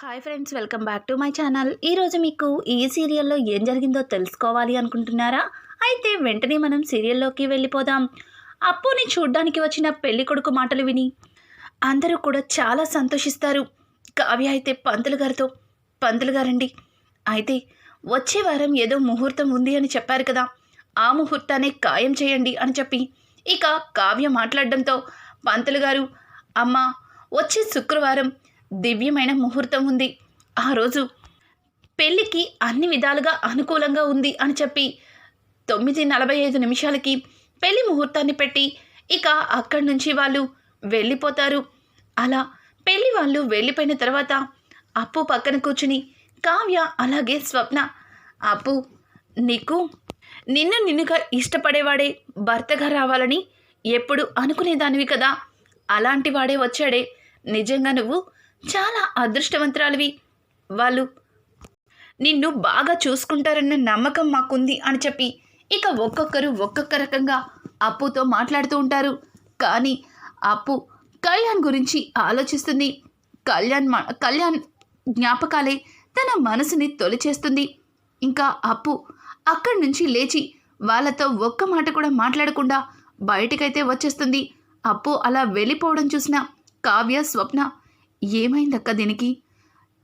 Hi friends welcome back to my channel. ఈరోజు మీకు ఈ సీరియల్లో ఏం జరిగిందో తెలుసుకోవాలి అనుకుంటున్నారా? అయితే వెంటనే మనం సీరియల్లోకి వెళ్ళిపోదాం. అప్పుని చూడ్డానికి వచ్చిన పెళ్ళి కొడుకు మాటలు విని అందరూ కూడా చాలా సంతోషిస్తారు. కావ్య అయితే పంతులు గారితో పంతులు గారండి అయితే వచ్చే వారం ఏదో ముహూర్తం ఉంది అని చెప్పారు కదా ఆ ముహూర్తాన్ని ఖాయం చేయండి అని చెప్పి ఇక కావ్య మాట్లాడడంతో పంతులు గారు అమ్మ వచ్చే శుక్రవారం దివ్యమైన ముహూర్తం ఉంది. ఆ రోజు పెళ్ళికి అన్ని విధాలుగా అనుకూలంగా ఉంది అని చెప్పి తొమ్మిది నలభై ఐదు నిమిషాలకి పెళ్ళి ముహూర్తాన్ని పెట్టి ఇక అక్కడి నుంచి వాళ్ళు వెళ్ళిపోతారు. అలా పెళ్ళి వాళ్ళు వెళ్ళిపోయిన తర్వాత అప్పు పక్కన కూర్చుని కావ్య అలాగే స్వప్న అప్పు నీకు? నిన్ను నిన్నుగా ఇష్టపడేవాడే భర్తగా రావాలని ఎప్పుడు అనుకునేదానివి కదా? అలాంటి వాడే వచ్చాడే. నిజంగా నువ్వు చాలా అదృష్టవంతురాలివి. వాళ్ళు నిన్ను బాగా చూసుకుంటారన్న నమ్మకం మాకుంది అని చెప్పి ఇక ఒక్కొక్కరు ఒక్కొక్క రకంగా అప్పుతో మాట్లాడుతూ ఉంటారు. కానీ అప్పు కళ్యాణ్ గురించి ఆలోచిస్తుంది. కళ్యాణ్ కళ్యాణ్ జ్ఞాపకాలే తన మనసుని తొలిచేస్తుంది. ఇంకా అప్పు అక్కడి నుంచి లేచి వాళ్ళతో ఒక్క మాట కూడా మాట్లాడకుండా బయటకైతే వచ్చేస్తుంది. అప్పు అలా వెళ్ళిపోవడం చూసిన కావ్య స్వప్న ఏమైందక్క దీనికి?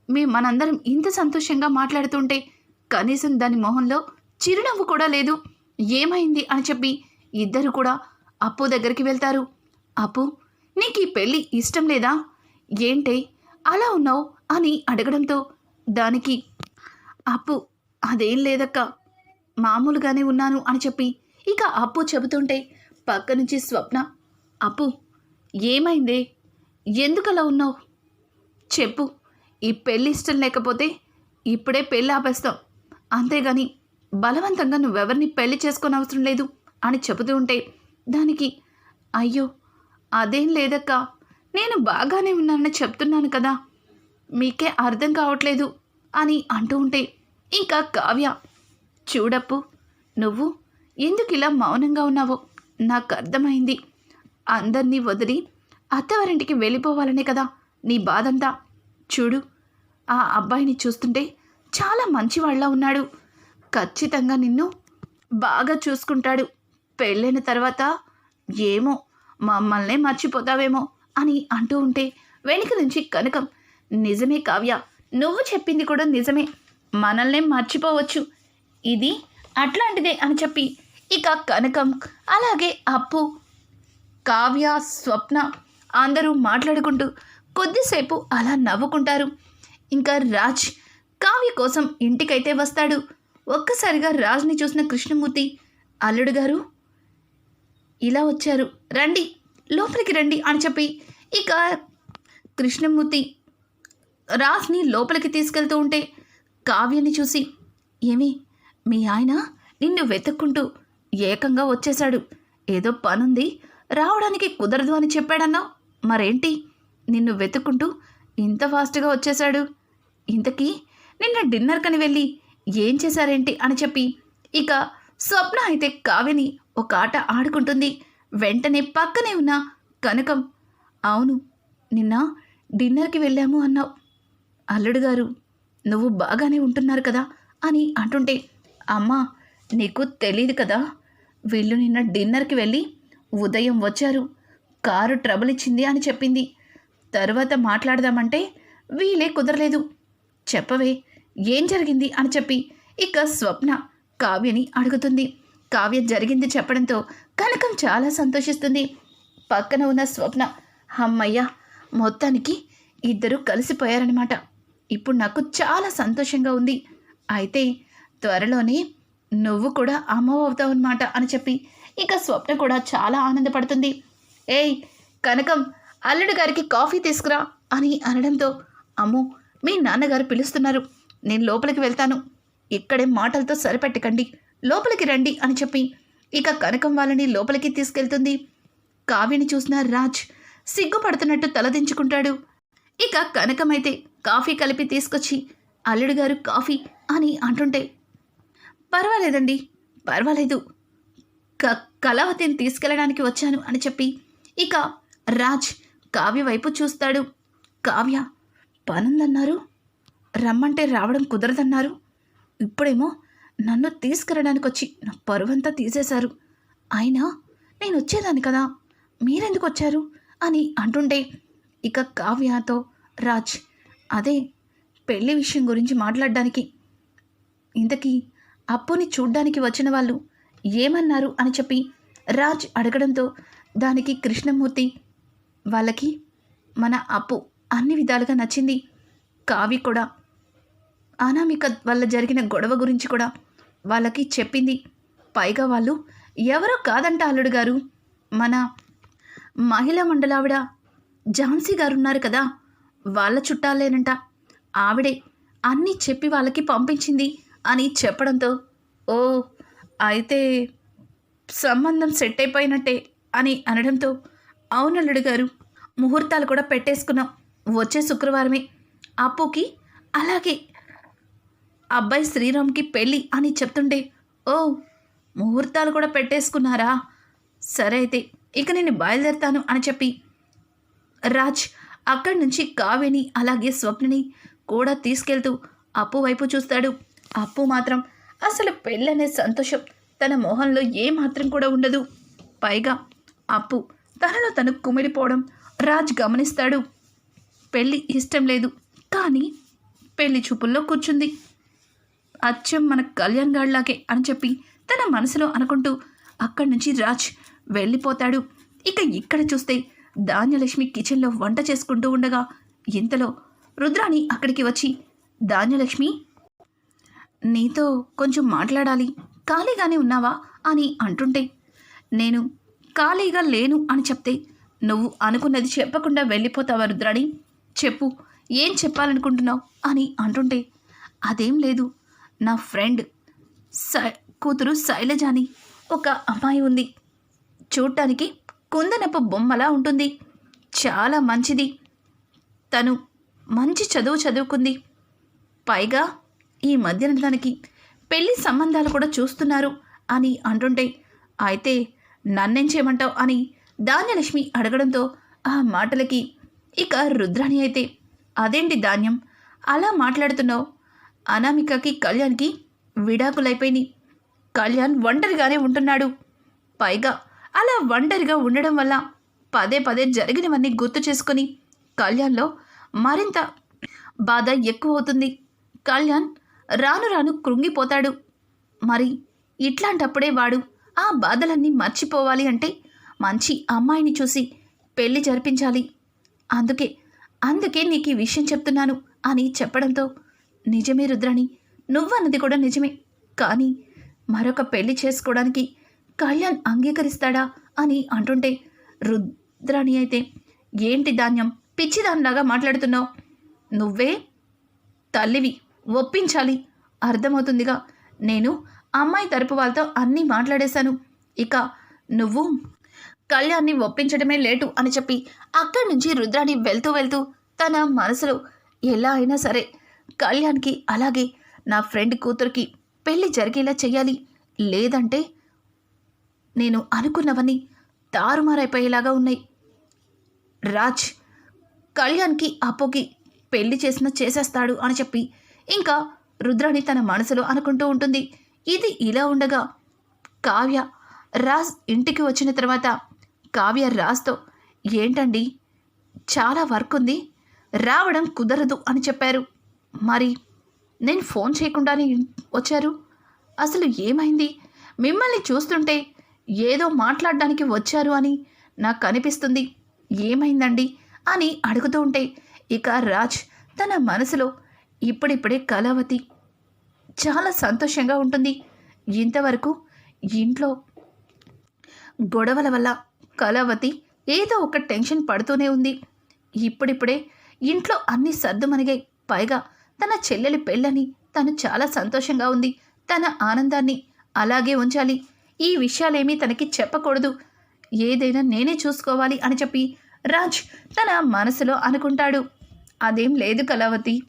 మీ మనందరం ఇంత సంతోషంగా మాట్లాడుతుంటే కనీసం దాని మొహంలో చిరునవ్వు కూడా లేదు. ఏమైంది అని చెప్పి ఇద్దరు కూడా అప్పు దగ్గరికి వెళ్తారు. అప్పు నీకు ఈ పెళ్ళి ఇష్టం లేదా? ఏంటే అలా ఉన్నావు అని అడగడంతో దానికి అప్పు అదేం లేదక్క మామూలుగానే ఉన్నాను అని చెప్పి ఇక అప్పు చెబుతుంటే పక్క నుంచి స్వప్న అప్పు ఏమైందే? ఎందుకలా ఉన్నావు? చెప్పు. ఈ పెళ్ళి ఇష్టం లేకపోతే ఇప్పుడే పెళ్ళి ఆపేస్తావు అంతేగాని బలవంతంగా నువ్వెవరిని పెళ్ళి చేసుకొని అవసరం లేదు అని చెబుతూ ఉంటే దానికి అయ్యో అదేం లేదక్క. నేను బాగానే ఉన్నానని చెప్తున్నాను కదా. మీకే అర్థం కావట్లేదు అని అంటూ ఉంటే ఇంకా కావ్య చూడప్పు నువ్వు ఎందుకు ఇలా మౌనంగా ఉన్నావో నాకు అర్థమైంది. అందరినీ వదిలి అత్తవారింటికి వెళ్ళిపోవాలనే కదా నీ బాధంతా చూడు. ఆ అబ్బాయిని చూస్తుంటే చాలా మంచివాళ్ళ ఉన్నాడు. ఖచ్చితంగా నిన్ను బాగా చూసుకుంటాడు. పెళ్ళైన తర్వాత ఏమో మమ్మల్నే మర్చిపోతావేమో అని అంటూ ఉంటే వెనుక నుంచి కనకం నిజమే కావ్య నువ్వు చెప్పింది కూడా నిజమే. మనల్నే మర్చిపోవచ్చు. ఇది అట్లాంటిదే అని చెప్పి ఇక కనకం అలాగే అప్పు కావ్య స్వప్న అందరూ మాట్లాడుకుంటూ కొద్దిసేపు అలా నవ్వుకుంటారు. ఇంకా రాజ్ కావ్య కోసం ఇంటికైతే వస్తాడు. ఒక్కసారిగా రాజ్ని చూసిన కృష్ణమూర్తి అల్లుడు గారు ఇలా వచ్చారు. రండి లోపలికి రండి అని చెప్పి ఇక కృష్ణమూర్తి రాజ్ని లోపలికి తీసుకెళ్తూ ఉంటే కావ్యని చూసి ఏమి మీ ఆయన నిన్ను వెతుక్కుంటూ ఏకంగా వచ్చేశాడు. ఏదో పనుంది రావడానికి కుదరదు అని చెప్పాడన్నావు. మరేంటి? నిన్ను వెతుక్కుంటూ ఇంత ఫాస్ట్గా వచ్చేశాడు. ఇంతకీ నిన్న డిన్నర్ కని వెళ్ళి ఏం చేశారేంటి అని చెప్పి ఇక స్వప్న అయితే కావ్యని ఒక ఆట ఆడుకుంటుంది. వెంటనే పక్కనే ఉన్న కనకం అవును నిన్న డిన్నర్కి వెళ్ళాము అన్నావు. అల్లుడు గారు నువ్వు బాగానే ఉంటున్నారు కదా అని అంటుంటే అమ్మా నీకు తెలియదు కదా. వీళ్ళు నిన్న డిన్నర్కి వెళ్ళి ఉదయం వచ్చారు. కారు ట్రబుల్ ఇచ్చింది అని చెప్పింది. తర్వాత మాట్లాడదామంటే వీలే కుదరలేదు. చెప్పవే ఏం జరిగింది అని చెప్పి ఇక స్వప్న కావ్యని అడుగుతుంది. కావ్య జరిగింది చెప్పడంతో కనకం చాలా సంతోషిస్తుంది. పక్కన ఉన్న స్వప్న అమ్మయ్య మొత్తానికి ఇద్దరు కలిసిపోయారనమాట ఇప్పుడు నాకు చాలా సంతోషంగా ఉంది. అయితే త్వరలోనే నువ్వు కూడా అమ్మవు అవుతావు అనమాట అని చెప్పి ఇక స్వప్న కూడా చాలా ఆనందపడుతుంది. ఏయ్ కనకం అల్లుడు గారికి కాఫీ తీసుకురా అని అనడంతో అమ్మో మీ నాన్నగారు పిలుస్తున్నారు. నేను లోపలికి వెళ్తాను. ఇక్కడే మాటలతో సరిపెట్టకండి. లోపలికి రండి అని చెప్పి ఇక కనకం వాళ్ళని లోపలికి తీసుకెళ్తుంది. కావ్యని చూసిన రాజ్ సిగ్గుపడుతున్నట్టు తలదించుకుంటాడు. ఇక కనకమైతే కాఫీ కలిపి తీసుకొచ్చి అల్లుడు గారు కాఫీ అని అంటుంటే పర్వాలేదండి పర్వాలేదు. క కళావతిని తీసుకెళ్ళడానికి వచ్చాను అని చెప్పి ఇక రాజ్ కావ్య వైపు చూస్తాడు. కావ్య పనుందన్నారు రమ్మంటే రావడం కుదరదన్నారు. ఇప్పుడేమో నన్ను తీసుకురడానికి వచ్చి నా పరువంతా తీసేశారు. అయినా నేను వచ్చేదాన్ని కదా మీరెందుకు వచ్చారు అని అంటుంటే ఇక కావ్యతో రాజ్ అదే పెళ్ళి విషయం గురించి మాట్లాడడానికి. ఇంతకీ అప్పుని చూడ్డానికి వచ్చిన వాళ్ళు ఏమన్నారు? అని చెప్పి రాజ్ అడగడంతో దానికి కృష్ణమూర్తి వాళ్ళకి మన అప్పు అన్ని విధాలుగా నచ్చింది. కావి కూడా. అనామిక వల్ల జరిగిన గొడవ గురించి కూడా వాళ్ళకి చెప్పింది. పైగా వాళ్ళు ఎవరో కాదంట అల్లుడు గారు. మన మహిళా మండలావిడ ఝాన్సీ గారు ఉన్నారు కదా. వాళ్ళ చుట్టాలేనంట. ఆవిడే అన్నీ చెప్పి వాళ్ళకి పంపించింది అని చెప్పడంతో ఓ అయితే సంబంధం సెట్ అయిపోయినట్టే అని అనడంతో అవునల్లుడు గారు ముహూర్తాలు కూడా పెట్టేసుకున్నాం. వచ్చే శుక్రవారమే. అప్పుకి అలాగే అబ్బాయి శ్రీరామ్కి పెళ్ళి అని చెప్తుంటే ఓ ముహూర్తాలు కూడా పెట్టేసుకున్నారా? సరే అయితే ఇక నేను బయలుదేరుతాను అని చెప్పి రాజ్ అక్కడి నుంచి కావ్యని అలాగే స్వప్నని కూడా తీసుకెళ్తూ అప్పు వైపు చూస్తాడు. అప్పు మాత్రం అసలు పెళ్ళనే సంతోషం. తన మొహంలో ఏ మాత్రం కూడా ఉండదు. పైగా అప్పు తనలో తను కుమిడిపోవడం రాజ్ గమనిస్తాడు. పెళ్ళి ఇష్టం లేదు. కానీ పెళ్ళి చూపుల్లో కూర్చుంది. అచ్చం మన కళ్యాణ్గాళ్ళాగే అని చెప్పి తన మనసులో అనుకుంటూ అక్కడి నుంచి రాజ్ వెళ్ళిపోతాడు. ఇక ఇక్కడ చూస్తే ధాన్యలక్ష్మి కిచెన్లో వంట చేసుకుంటూ ఉండగా ఇంతలో రుద్రాణి అక్కడికి వచ్చి ధాన్యలక్ష్మి నీతో కొంచెం మాట్లాడాలి. ఖాళీగానే ఉన్నావా? అని అంటుంటే నేను ఖాళీగా లేను అని చెప్తే నువ్వు అనుకున్నది చెప్పకుండా వెళ్ళిపోతావా రుద్రాణి? చెప్పు ఏం చెప్పాలనుకుంటున్నావు? అని అంటుంటే అదేం లేదు. నా ఫ్రెండ్ సై కూతురు శైలజ అని ఒక అమ్మాయి ఉంది. చూడటానికి కుందనపు బొమ్మలా ఉంటుంది. చాలా మంచిది. తను మంచి చదువు చదువుకుంది. పైగా ఈ మధ్యన తనకి పెళ్ళి సంబంధాలు కూడా చూస్తున్నారు అని అంటుంటే అయితే నన్నేం చేయమంటావు అని ధాన్యలక్ష్మి అడగడంతో ఆ మాటలకి ఇక రుద్రాణి అయితే అదేంటి ధాన్యం? అలా మాట్లాడుతున్నావు? అనామికకి కళ్యాణ్కి విడాకులైపోయినాయి కళ్యాణ్ ఒంటరిగానే ఉంటున్నాడు. పైగా అలా ఒంటరిగా ఉండడం వల్ల పదే పదే జరిగినవన్నీ గుర్తు చేసుకొని కళ్యాణ్లో మరింత బాధ ఎక్కువ అవుతుంది కళ్యాణ్ రాను రాను కృంగిపోతాడు. మరి ఇట్లాంటప్పుడే వాడు ఆ బాధలన్నీ మర్చిపోవాలి అంటే మంచి అమ్మాయిని చూసి పెళ్ళి జరిపించాలి. అందుకే అందుకే నీకు ఈ విషయం చెప్తున్నాను అని చెప్పడంతో నిజమే రుద్రాణి నువ్వన్నది కూడా నిజమే. కానీ మరొక పెళ్ళి చేసుకోవడానికి కళ్యాణ్ అంగీకరిస్తాడా? అని అంటుంటే రుద్రాణి అయితే ఏంటి ధాన్యం? పిచ్చిదానిలాగా మాట్లాడుతున్నావు. నువ్వే తల్లివి ఒప్పించాలి. అర్థమవుతుందిగా. నేను అమ్మాయి తరపు వాళ్ళతో అన్నీ మాట్లాడేశాను. ఇక నువ్వు కళ్యాణ్ని ఒప్పించడమే లేటు అని చెప్పి అక్కడి నుంచి రుద్రాణి వెళ్తూ వెళ్తూ తన మనసులో ఎలా అయినా సరే కళ్యాణ్కి అలాగే నా ఫ్రెండ్ కూతురికి పెళ్ళి జరిగేలా చెయ్యాలి. లేదంటే నేను అనుకున్నవన్నీ తారుమారైపోయేలాగా ఉన్నాయి. రాజ్ కళ్యాణ్కి అప్పుకి పెళ్ళి చేసిన చేసేస్తాడు అని చెప్పి ఇంకా రుద్రాణి తన మనసులో అనుకుంటూ ఉంటుంది. ఇది ఇలా ఉండగా కావ్య రాజ్ ఇంటికి వచ్చిన తర్వాత కావ్య రాజ్తో ఏంటండి? చాలా వర్క్ ఉంది రావడం కుదరదు అని చెప్పారు. మరి నేను ఫోన్ చేయకుండానే వచ్చారు? అసలు ఏమైంది? మిమ్మల్ని చూస్తుంటే ఏదో మాట్లాడడానికి వచ్చారు అని నాకు అనిపిస్తుంది. ఏమైందండి? అని అడుగుతూ ఉంటే ఇక రాజ్ తన మనసులో ఇప్పుడిప్పుడే కళావతి చాలా సంతోషంగా ఉంటుంది. ఇంతవరకు ఇంట్లో గొడవల వల్ల కళావతి ఏదో ఒక టెన్షన్ పడుతూనే ఉంది. ఇప్పుడిప్పుడే ఇంట్లో అన్ని సర్దుమనిగాయి పైగా తన చెల్లెలి పెళ్ళని తను చాలా సంతోషంగా ఉంది. తన ఆనందాన్ని అలాగే ఉంచాలి. ఈ విషయాలేమీ తనకి చెప్పకూడదు. ఏదైనా నేనే చూసుకోవాలి అని చెప్పి రాజ్ తన మనసులో అనుకుంటాడు. అదేం లేదు కళావతి.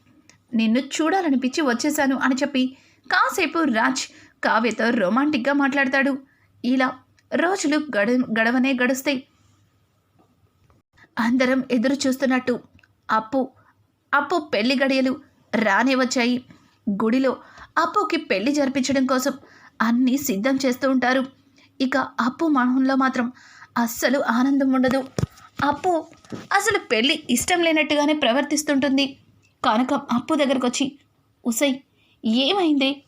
నిన్ను చూడాలనిపించి వచ్చేశాను అని చెప్పి కాసేపు రాజ్ కావ్యతో రొమాంటిక్గా మాట్లాడతాడు. ఇలా రోజులు గడ గడవనే గడుస్తాయి. అందరం ఎదురు చూస్తున్నట్టు అప్పు అప్పు పెళ్ళి గడియలు రానే వచ్చాయి. గుడిలో అప్పుకి పెళ్ళి జరిపించడం కోసం అన్నీ సిద్ధం చేస్తూ ఉంటారు. ఇక అప్పు మనహంలో మాత్రం అస్సలు ఆనందం ఉండదు. అప్పు అసలు పెళ్ళి ఇష్టం లేనట్టుగానే ప్రవర్తిస్తుంటుంది. కనకం అప్పు దగ్గరకు వచ్చి ఉసై ఏమైంది?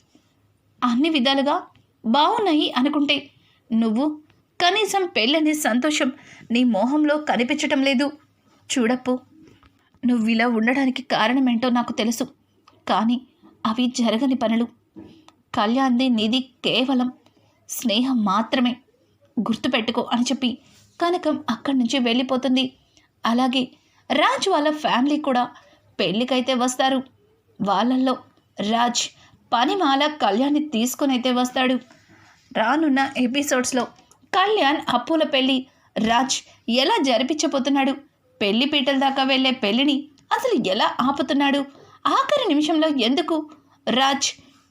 అన్ని విధాలుగా బాగున్నాయి అనుకుంటే నువ్వు కనీసం పెళ్ళని సంతోషం నీ మోహంలో కనిపించటం లేదు. చూడప్పు నువ్వు ఇలా ఉండడానికి కారణమేంటో నాకు తెలుసు. కానీ అవి జరగని పనులు. కళ్యాణ్ది నీది కేవలం స్నేహం మాత్రమే. గుర్తుపెట్టుకో అని చెప్పి కనకం అక్కడి నుంచి వెళ్ళిపోతుంది. అలాగే రాజు వాళ్ళ ఫ్యామిలీ కూడా పెళ్ళికైతే వస్తారు. వాళ్ళల్లో రాజ్ పనిమాల కళ్యాణ్ని తీసుకొని అయితే వస్తాడు. రానున్న ఎపిసోడ్స్లో కళ్యాణ్ అప్పుల పెళ్ళి రాజ్ ఎలా జరిపించబోతున్నాడు? పెళ్ళి పీటల దాకా వెళ్ళే పెళ్ళిని అసలు ఎలా ఆపుతున్నాడు? ఆఖరి నిమిషంలో ఎందుకు రాజ్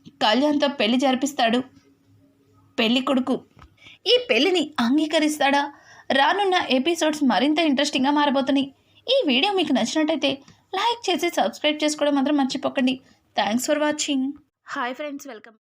కళ్యాణ్తో పెళ్ళి జరిపిస్తాడు? పెళ్ళి కొడుకు ఈ పెళ్ళిని అంగీకరిస్తాడా? రానున్న ఎపిసోడ్స్ మరింత ఇంట్రెస్టింగ్గా మారబోతున్నాయి. ఈ వీడియో మీకు నచ్చినట్టయితే లైక్ చేసి సబ్స్క్రైబ్ చేసుకోవడం మాత్రం మర్చిపోకండి. Thanks for watching hi friends welcome